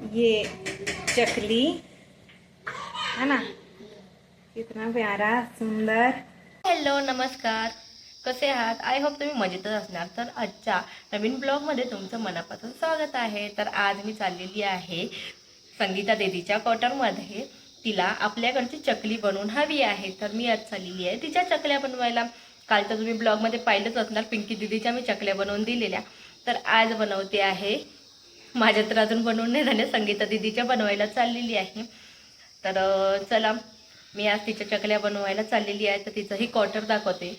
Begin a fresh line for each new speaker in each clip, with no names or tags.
ये चकली है ना? कितना प्यारा सुंदर।
हॅलो नमस्कार. कसे आहात? आय होप तुम्ही मजेतच असणार. तर आजच्या नवीन ब्लॉगमध्ये तुमचं मनापासून स्वागत आहे. तर आज मी चाललेली आहे संगीता देदीच्या क्वार्टरमध्ये तिला आपल्याकडची चकली बनवून हवी आहे. तर मी आज चाललेली आहे तिच्या चकल्या बनवायला. काल तर तुम्ही ब्लॉगमध्ये पाहिलंच असणार. पिंकी दिदीच्या मी चकल्या बनवून दिलेल्या. तर आज बनवते आहे माझ्या तर अजून बनवून नाही झाल्या. संगीता दिदीच्या बनवायला चाललेली आहे. तर चला मी आज तिच्या चकल्या बनवायला चाललेली आहे. तर तिचंही क्वार्टर दाखवते.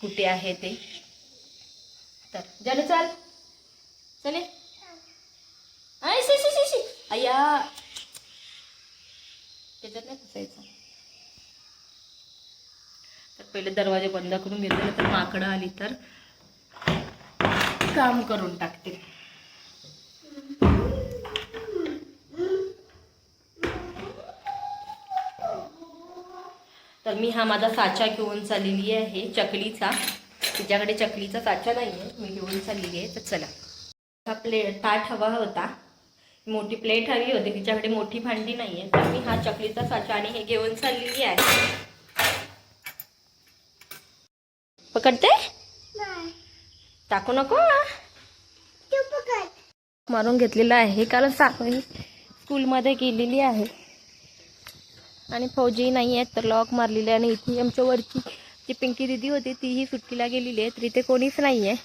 कुठे आहे ते. तर जाणू चाल. चले. आय सी सी सी अय्या त्याच्यात नाही पुसायचं. तर पहिले दरवाजे बंद करून घेतले तर माकडं आली तर काम करून टाकते. तर मी हा माझा साचा घेऊन चाललेली आहे चकलीचा. तिच्याकडे चकलीचा साचा नाही आहे मी घेऊन चाललेली आहे. तर चला. हा प्लेट ताट हवा होता. मोठी प्लेट हवी होती तिच्याकडे मोठी भांडी नाही आहे तर मी हा चकलीचा साचा आणि हे घेऊन चाललेली आहे. पकडते? टाकू नको? मारून घेतलेला आहे कारण साखळी स्कूलमध्ये गेलेली आहे. आणि फौजी नाही आहेत तर लॉक मारलेले आहे. आणि इथे आमच्या वरची जी पिंकी दिदी होती तीही सुट्टीला गेलेली आहे तर इथे कोणीच नाही आहे.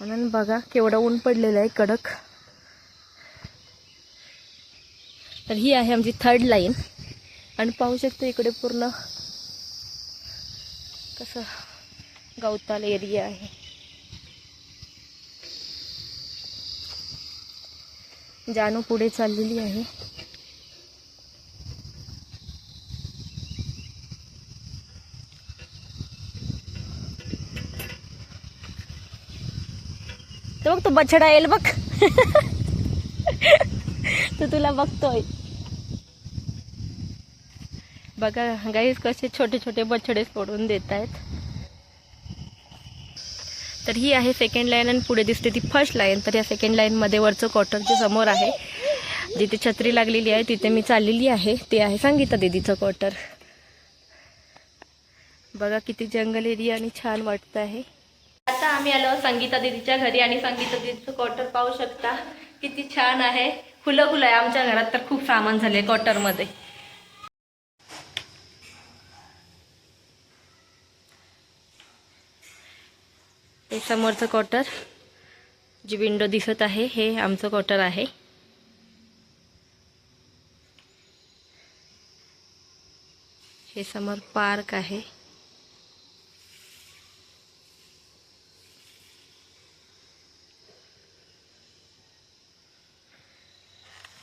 म्हणून बघा केवढं ऊन पडलेलं आहे कडक. तर ही आहे आमची थर्ड लाईन आणि पाहू शकतो इकडे पूर्ण कसं गवताल एरिया आहे. जानू पुढे चाललेली आहे. तो बघ तो बछडा येईल बघ. तो तुला बघतोय. बघा गाईस कसे छोटे छोटे बछडे सोडून देत आहेत. तर ही आहे सेकंड लाईन आणि पुढे दिसते ती फर्स्ट लाईन तर या सेकंड लाईनमध्ये वरचं क्वार्टरच्या समोर आहे जिथे छत्री लागलेली आहे तिथे मी चाललेली आहे. ते आहे सांगितलं दीदीचं क्वार्टर बघा किती जंगल एरिया आणि छान वाटतं आहे आता आम्ही आलो संगीता दीदीच्या घरी आणि संगीता दीदीचं क्वार्टर पाहू शकता. किती छान आहे. फुलं फुलं आहे आमच्या घरात तर खूप सामान झाले क्वार्टरमध्ये हे समोरचं क्वार्टर जी विंडो दिसत आहे हे आमचं क्वार्टर आहे. हे समोर पार्क आहे.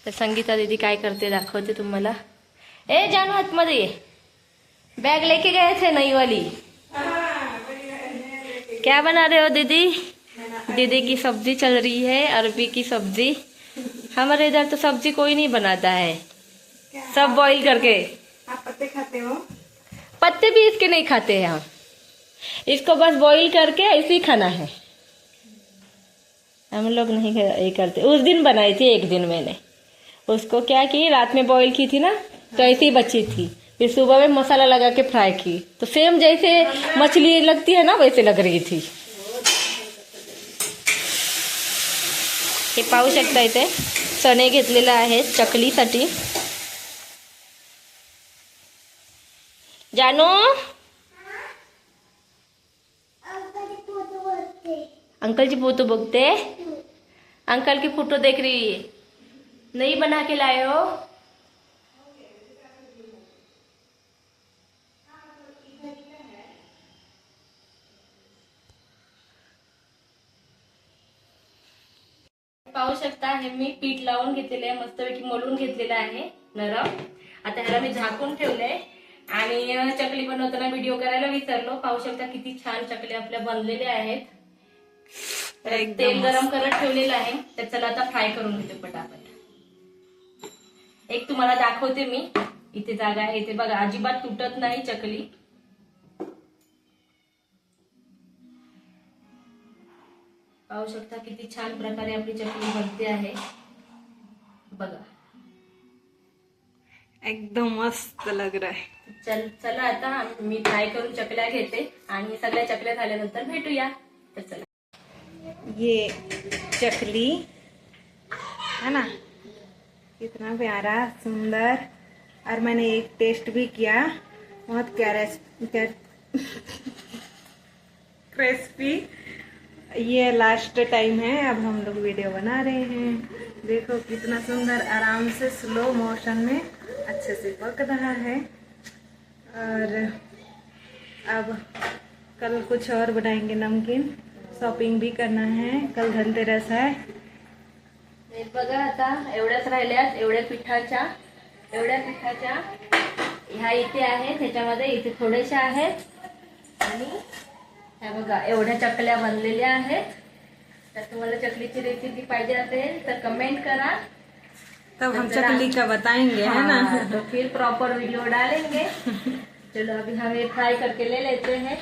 तर संगीता दीदी काय करते दाखवते तुम्हाला. ए, जानू, आतमध्ये ये. बैग लेके गए थे नई वाली क्या बना रहे हो दीदी? दीदी की सब्ज़ी चल रही है, अरबी की सब्ज़ी. हमारे इधर तो सब्ज़ी कोई नहीं बनाता है. सब बॉईल करके.
आप पत्ते खाते हो
पत्ते भी इसके नहीं खाते हैं हम. इसको बस बॉईल करके ऐसे ही खाना है. हम लोग नहीं ये करते. उस दिन बनाई थी एक दिन मैंने. उसको क्या की? रात में बॉईल की थी ना तो ऐसी ही बची थी। फिर सुबह में मसाला लगा के फ्राई की। तो सेम जैसे मछली लगती है ना, वैसे लग रही थी। हे पाहू शकता इथे चणे घेतलेले आहेत चकलीसाठी. जानू? अंकल जी फ़ोटो बघते. अंकल की फ़ोटो देख रही. है नहीं बना के लाए हो? पाहू शकता हे मी पीठ लावून घेतलेलं आहे मस्तपैकी मळून घेतलेलं आहे नरम. आता ह्याला मी झाकून ठेवलंय. आणि चकली बनवताना व्हिडिओ करायला विसरलो. पाहू शकता किती छान चकली आपल्या बनलेल्या आहेत. तेल गरम करत ठेवलेलं आहे. तर चला आता फ्राय करून घेते पटापट. एक तुम्हाला दाखवते मी. इथे जागा आहे. इथे बघा अजिबात तुटत नाही चकली. पाहू शकता किती छान प्रकारे आपली चटणी बनते आहे. बघा.
एकदम मस्त लग रहा है.
चल चला आता. मी ट्राय करून चकल्या घेते. आणि सगळ्या चकल्या झाल्यानंतर भेटूया. तर चला.
ये चकली. है ना? कितना प्यारा, सुंदर। और मैंने एक टेस्ट भी किया, बहुत क्रिस्पी। ये लास्ट टाइम है, अब हम लोग वीडियो बना रहे हैं। देखो कितना सुंदर, आराम से स्लो मोशन में अच्छे से पक रहा है। और अब कल कुछ और बनाएँगे, नमकीन। शॉपिंग भी करना है, कल धनतेरस हे।
बघा आता एवढ्याच राहिल्यात एवढ्या पिठाच्या एवढ्या पिठाच्या ह्या इथे आहेत ह्याच्यामध्ये इथे थोड्याशा आहेत. आणि ह्या बघा एवढ्या चकल्या बनलेल्या आहेत. तर तुम्हाला चकलीची रेसिपी पाहिजे असेल तर कमेंट करा.
तब हम चकली का बताएंगे है ना?
तो फिर प्रॉपर वीडियो डालेंगे. चलो अभी हम ये फ्राई करके ले लेते हैं.